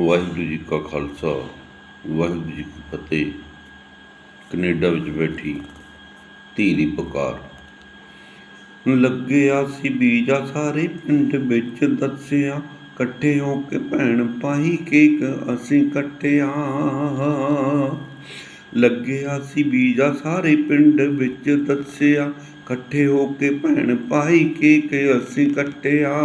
ਵਾਹਿਗੁਰੂ ਜੀ ਕਾ ਖਾਲਸਾ, ਵਾਹਿਗੁਰੂ ਜੀ ਕੀ ਫਤਿਹ। ਕੈਨੇਡਾ ਵਿੱਚ ਬੈਠੀ ਧੀ ਦੀ ਪੁਕਾਰ। ਲੱਗਿਆ ਸੀ ਬੀਜਾ ਸਾਰੇ ਪਿੰਡ ਵਿੱਚ, ਦੱਸਿਆ ਇਕੱਠੇ ਹੋ ਕੇ ਭੈਣ ਪਾਈ ਕੇਕ ਅਸੀਂ ਕੱਟਿਆ। ਲੱਗਿਆ ਸੀ ਬੀਜਾ ਸਾਰੇ ਪਿੰਡ ਵਿੱਚ, ਦੱਸਿਆ ਇਕੱਠੇ ਹੋ ਕੇ ਭੈਣ ਪਾਈ ਕੇਕ ਅਸੀਂ ਕੱਟਿਆ।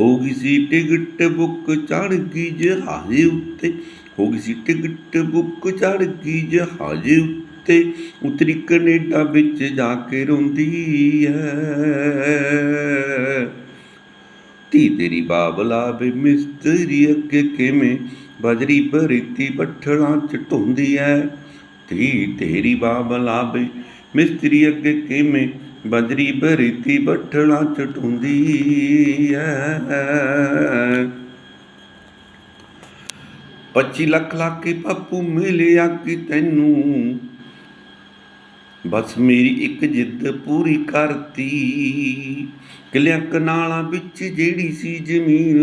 ਹੋ ਗਈ ਸੀ ਟਿਕਟ ਬੁੱਕ ਚੜ ਗਈ ਜਹਾਜ਼ ਉੱਤੇ। ਹੋ ਗਈ ਸੀ ਟਿਕਟ ਬੁੱਕ ਚੜ ਗਈ ਜਹਾਜ਼ ਉੱਤੇ। ਉਤਰੀ ਕੈਨੇਡਾ ਵਿੱਚ ਜਾ ਕੇ ਰੋਂਦੀ ਐ। ਧੀ ਤੇਰੀ ਬਾਬਲਾ ਬੇ ਮਿਸਤਰੀ ਅੱਗੇ ਕਿਵੇਂ? ਬਜਰੀ ਭਰੀਤੀ ਬੱਠਲਾਂ ਚ ਢੁੰਦੀ ਐ। ਧੀ ਤੇਰੀ ਬਾਬਲਾ ਵੇ ਮਿਸਤਰੀ ਅੱਗੇ ਕਿਵੇਂ ਬਜਰੀ ਭਰੀਤੀ ਬੱਠਲਾਂ ਚ ਐ। 25 ਲੱਖ ਲਾ ਕੇ ਮਿਲਿਆ ਕਿ ਤੈਨੂੰ? ਬਸ ਮੇਰੀ ਇੱਕ ਜਿੱਦ ਪੂਰੀ ਕਰਤੀ। ਕਿਲਿਆਂ ਕਨਾਲਾਂ ਵਿੱਚ ਜਿਹੜੀ ਸੀ ਜ਼ਮੀਨ,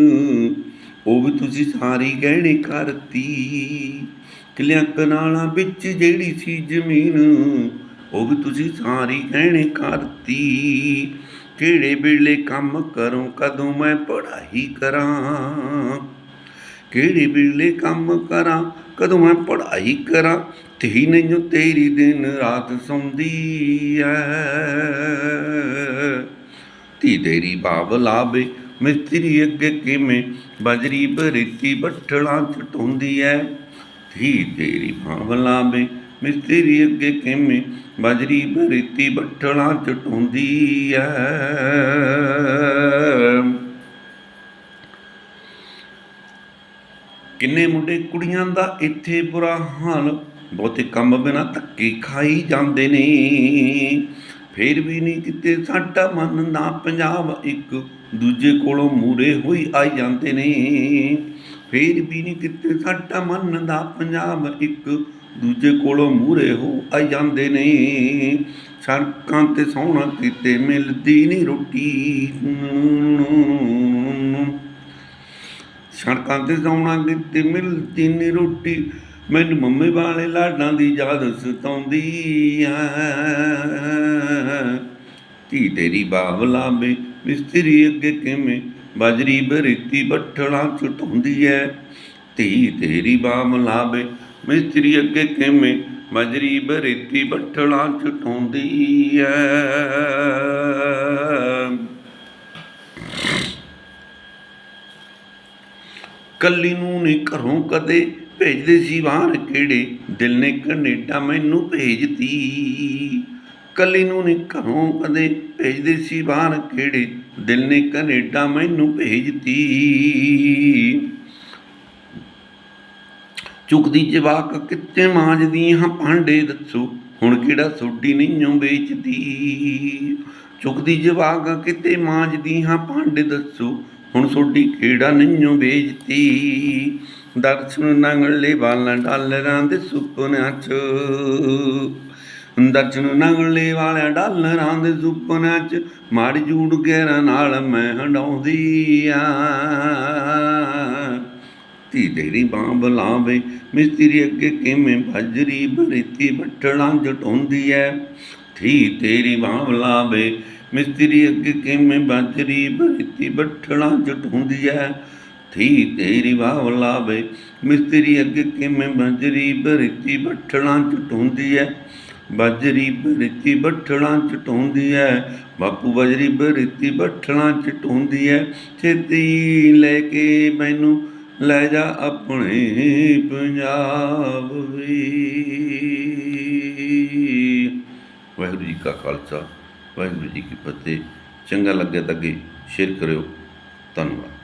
ਉਹ ਵੀ ਤੁਸੀਂ ਸਾਰੀ ਗਹਿਣੇ ਕਰਤੀ। ਕਿਲਿਆਂ ਕਨਾਲਾਂ ਵਿੱਚ ਜਿਹੜੀ ਸੀ ਜ਼ਮੀਨ ਉਹ ਵੀ ਤੁਸੀਂ ਸਾਰੀ ਕਹਿਣੇ ਕਰਤੀ। ਕਿਹੜੇ ਵੇਲੇ ਕੰਮ ਕਰੂੰ, ਕਦੋਂ ਮੈਂ ਪੜ੍ਹਾਈ ਕਰਾਂ। ਕਿਹੜੇ ਵੇਲੇ ਕੰਮ ਕਰਾਂ, ਕਦੋਂ ਮੈਂ ਪੜ੍ਹਾਈ ਕਰਾਂ। ਧੀ ਨਹੀਂ ਤੇਰੀ ਦਿਨ ਰਾਤ ਸੌਂਦੀ ਐ। ਧੀ ਤੇਰੀ ਬਾਬਲਾ ਵੇ ਮਿਸਤਰੀ ਅੱਗੇ ਕਿਵੇਂ ਬਜਰੀ ਭਰੀਤੀ ਬੱਠਲਾਂ ਚ ਢੋਂਦੀ ਐ। ਧੀ ਤੇਰੀ ਬਾਬਲਾ ਵੇ ਮਿਸਤਰੀ ਅੱਗੇ ਕਿਵੇਂ ਬਜਰੀ ਭਰੀਤੀ ਬੱਠਲਾਂ ਚ ਐ। ਕਿੰਨੇ ਮੁੰਡੇ ਕੁੜੀਆਂ ਦਾ ਇੱਥੇ ਬੁਰਾ ਹਾਲ, ਬਹੁਤੇ ਕੰਮ ਬਿਨਾ ਧੱਕੇ ਖਾਈ ਜਾਂਦੇ ਨੇ। ਫੇਰ ਵੀ ਨਹੀਂ ਕਿਤੇ ਸਾਡਾ ਮਨ ਨਾ ਪੰਜਾਬ, ਇੱਕ ਦੂਜੇ ਕੋਲੋਂ ਮੂਰੇ ਹੋਈ ਆਈ ਜਾਂਦੇ ਨੇ। ਫੇਰ ਵੀ ਨਹੀਂ ਕਿਤੇ ਸਾਡਾ ਮਨ ਦਾ ਪੰਜਾਬ, ਇੱਕ ਦੂਜੇ ਕੋਲੋਂ ਮੂਰੇ ਹੋ ਆਈ ਜਾਂਦੇ ਨੇ। ਸੜਕਾਂ ਤੇ ਸੌਣਾ ਕਿਤੇ ਮਿਲਦੀ ਨਹੀਂ ਰੋਟੀ। ਸੜਕਾਂ ਤੇ ਸੌਣਾ ਕਿਤੇ ਮਿਲਦੀ ਨਹੀਂ ਰੋਟੀ। ਮੈਨੂੰ ਮੰਮੀ ਵਾਲੇ ਲਾਡਾਂ ਦੀ ਯਾਦ ਸਤਾਉਂਦੀ ਆ ਧੀ ਤੇਰੀ ਬਾਬਲਾ ਵੇ ਮਿਸਤਰੀ ਅੱਗੇ ਕਿਵੇਂ? ਬਜਰੀ ਭਰੀਤੀ ਬੱਠਲਾਂ ਚ ਢੋਂਦੀ ਐ। ਧੀ ਤੇਰੀ ਬਾਬਲਾ ਵੇ ਮਿਸਤਰੀ ਅੱਗੇ ਕਿਵੇਂ ਬਜਰੀ ਭਰੀਤੀ ਬੱਠਲਾਂ ਚ ਐ। ਕੱਲੀ ਨੂੰ ਨਹੀਂ ਘਰੋਂ ਕਦੇ ਭੇਜਦੇ ਸੀ ਬਾਹਰ ਕਿਹੜੇ, ਦਿਲ ਨੇ ਕੈਨੇਡਾ ਮੈਨੂੰ ਭੇਜਤੀ। ਕੱਲੀ ਨੂੰ ਨਹੀਂ ਘਰੋਂ ਕਦੇ ਭੇਜਦੇ ਸੀ ਬਾਹਰ ਕਿਹੜੇ, ਦਿਲ ਨੇ ਕੈਨੇਡਾ ਮੈਨੂੰ ਭੇਜਤੀ। ਚੁੱਕਦੀ ਜਵਾਕ ਕਿੱਥੇ ਮਾਂਜਦੀ ਹਾਂ ਭਾਂਡੇ ਦੱਸੋ, ਹੁਣ ਕਿਹੜਾ ਸੋਡੀ ਨਹੀਂਓ ਵੇਚਦੀ? ਚੁੱਕਦੀ ਜਵਾਕ ਕਿਤੇ ਮਾਂਜਦੀ ਹਾਂ ਭਾਂਡੇ ਦੱਸੋ, ਹੁਣ ਸੋਡੀ ਕਿਹੜਾ ਨਹੀਂਓ ਵੇਚਦੀ? ਦਰਸ਼ਨ ਨੰਗਲੇ ਵਾਲਾਂ ਡਾਲਰਾਂ ਦੇ ਸੁਪਨਿਆਂ ਚ। ਦਰਸ਼ਨ ਨੰਗਲੇ ਵਾਲਿਆਂ ਡਾਲਰਾਂ ਦੇ ਸੁਪਨਿਆਂ ਚ। ਮਾੜੀ ਜੂੜ ਗਹਿਰਾਂ ਨਾਲ ਮੈਂ ਹੰਡਾਉਂਦੀ ਆ। ਧੀ ਤੇਰੀ ਬਾਂ ਬਲਾਵੇ ਮਿਸਤਰੀ ਅੱਗੇ ਕਿਵੇਂ ਭਜਰੀ ਭਰੀਤੀ ਬੱਠਲਾਂ ਜਟਾਉਂਦੀ ਐ। ਧੀ ਤੇਰੀ ਬਾਂ ਬਲਾਵੇ ਮਿਸਤਰੀ ਅੱਗੇ ਕਿਵੇਂ ਬਾਜਰੀ ਭਰੀਤੀ ਬੱਠਲਾਂ ਜਟਾਉਂਦੀ ਐ। ਧੀ ਤੇਰੀ ਬਾਹ ਲਾਵੇ, ਮਿਸਤਰੀ ਅੱਗੇ ਕਿਵੇਂ ਬਾਜਰੀ ਭਰੀਤੀ ਬੱਠਲਾਂ ਜਟਾਉਂਦੀ ਐ। ਬਾਜਰੀ ਭਰੀਤੀ ਬੱਠਲਾਂ ਚਟਾਉਂਦੀ ਐ, ਬਾਪੂ ਬਜਰੀ ਭਰੀਤੀ ਬੱਠਲਾਂ ਚਟਾਉਂਦੀ ਐ। ਛੇਤੀ ਲੈ ਕੇ ਮੈਨੂੰ ਲੈ ਜਾ ਆਪਣੇ ਪੰਜਾਬ ਵੀ ਵਾਹਿਗੁਰੂ ਜੀ ਕਾ ਖਾਲਸਾ, ਵਾਹਿਗੁਰੂ ਜੀ ਕੀ ਫਤਿਹ। ਚੰਗਾ ਲੱਗਿਆ ਤਾਂ ਅੱਗੇ ਸ਼ੇਅਰ ਕਰਿਓ। ਧੰਨਵਾਦ।